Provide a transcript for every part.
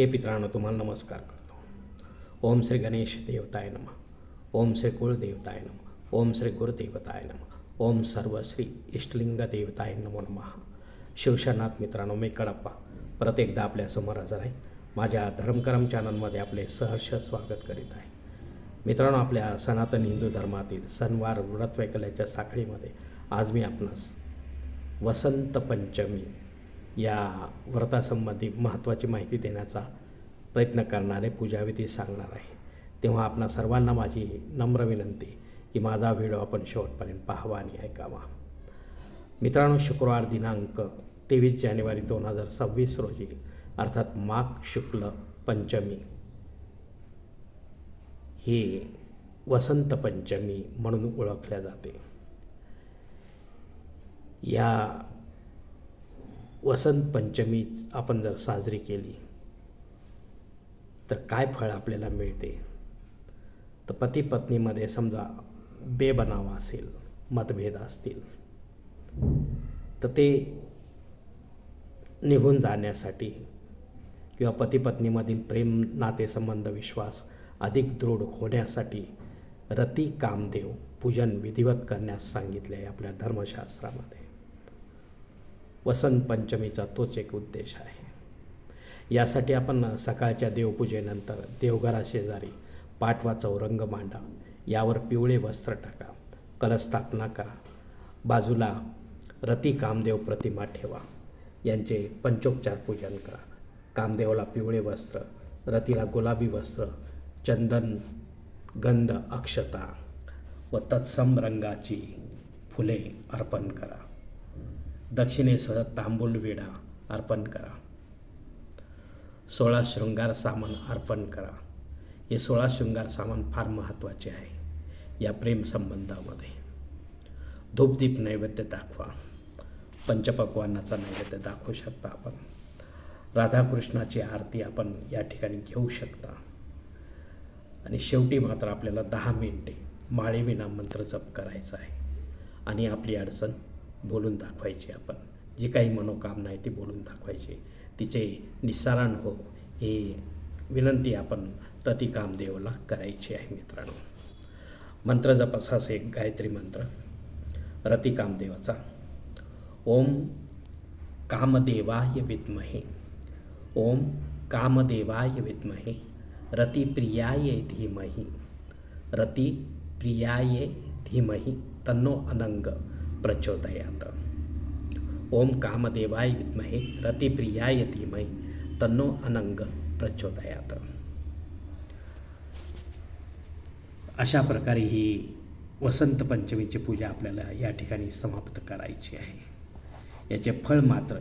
हे पित्रांनो तुम्हाला नमस्कार करतो. ओम श्री गणेश देवताय नम. ओम श्री कुळदेवताय नम. ओम श्री गुरुदेवताय नम. ओम सर्व श्री इष्टलिंग देवताय नमो नमः. शिवशनाथ मित्रांनो मी कडप्पा. परत एकदा आपल्यासमोर हजर आहे. माझ्या धर्मकरम चॅनलमध्ये आपले सहर्ष स्वागत करीत आहे. मित्रांनो आपल्या सनातन हिंदू धर्मातील सणवार व्रतवैकल्याच्या साखळीमध्ये आज मी आपणास वसंत पंचमी या व्रतासंबंधी महत्त्वाची माहिती देण्याचा प्रयत्न करणारे पूजाविधी सांगणार आहे. तेव्हा आपणा सर्वांना माझी नम्र विनंती की माझा व्हिडिओ आपण शेवटपर्यंत पाहावा आणि ऐकावा. मित्रांनो शुक्रवार दिनांक तेवीस जानेवारी दोन हजार सव्वीस रोजी अर्थात माघ शुक्ल पंचमी ही वसंत पंचमी म्हणून ओळखल्या जाते. या वसंत पंचमी आपण जर साजरी केली तर काय फळ आपल्याला मिळते? तर पती पत्नीमध्ये समजा बेबनाव असेल मतभेद असतील तर ते निघून जाण्यासाठी किंवा पती पत्नीमधील प्रेम नातेसंबंध विश्वास अधिक दृढ होण्यासाठी रती कामदेव पूजन विधिवत करण्यास सांगितले आहे आपल्या धर्मशास्त्रामध्ये. वसंत पंचमीचा तोच एक उद्देश आहे. यासाठी आपण सकाळच्या देवपूजेनंतर देवघराशेजारी पाठवा चौरंग मांडा यावर पिवळे वस्त्र टाका कलस्थापना करा. बाजूला रती कामदेव प्रतिमा ठेवा. यांचे पंचोपचार पूजन करा. कामदेवाला पिवळे वस्त्र रतीला गुलाबी वस्त्र चंदन गंध अक्षता व तत्सम रंगाची फुले अर्पण करा. दक्षिणेसह तांबूल विडा अर्पण करा. सोळा शृंगार सामान अर्पण करा. हे सोळा शृंगार सामान फार महत्त्वाचे आहे या प्रेम संबंधामध्ये. धूपदीप नैवेद्य दाखवा. पंचपक्वानाचा नैवेद्य दाखवू शकता आपण. राधाकृष्णाची आरती आपण या ठिकाणी घेऊ शकता. आणि शेवटी मात्र आपल्याला दहा मिनिटे माळेविना मंत्र जप करायचा आहे. आणि आपली अडचण बोलून दाखवायची आपण. जी काही मनोकामना आहे ती बोलून दाखवायची. तिचे निस्सारण हो ही विनंती आपण प्रतिकामदेवला करायची आहे मित्रांनो. मंत्र जप असाच एक गायत्री मंत्र. रतिकामदेवाचा. ओम कामदेवाय विद्महे. ओम कामदेवाय विद्महे. रतिप्रियाय धीमहि. रतिप्रियाय धीमहि. तन्नो अनंग. प्रचोदयात। ओम कामदेवाय विद्महे रतिप्रियाय धीमहि तन्नो अनंग प्रचोदयात। अशा प्रकारे ही वसंत पंचमीची पूजा आपल्याला या ठिकाणी समाप्त करायची आहे. याचे फळ मात्र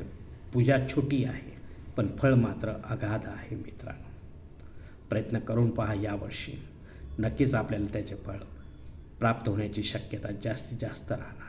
पूजा छोटी आहे पण फळ मात्र अगाध आहे मित्रांनो. प्रयत्न करून पहा यावर्षी. नक्कीच आपल्याला त्याचे फळ प्राप्त होण्याची शक्यता जास्तीत जास्त राहणार.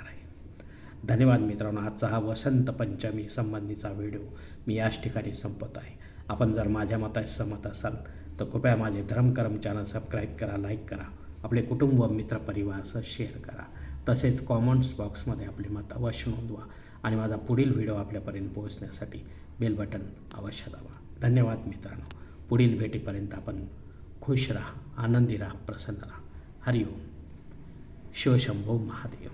धन्यवाद मित्रांनो. आजचा हा वसंत पंचमी संबंधीचा व्हिडिओ मी याच ठिकाणी संपत आहे. आपण जर माझ्या मताशी सहमत असाल तर कृपया माझे धर्मकर्म चॅनल सबस्क्राईब करा लाईक करा. आपले कुटुंब मित्रपरिवारासह शेअर करा. तसेच कॉमेंट्स बॉक्समध्ये आपले मत अवश्य नोंदवा आणि माझा पुढील व्हिडिओ आपल्यापर्यंत पोहोचण्यासाठी बेल बटन अवश्य दाबा. धन्यवाद मित्रांनो. पुढील भेटीपर्यंत आपण खुश राहा आनंदी राहा प्रसन्न राहा. हरिओम. शिवशंभो महादेव.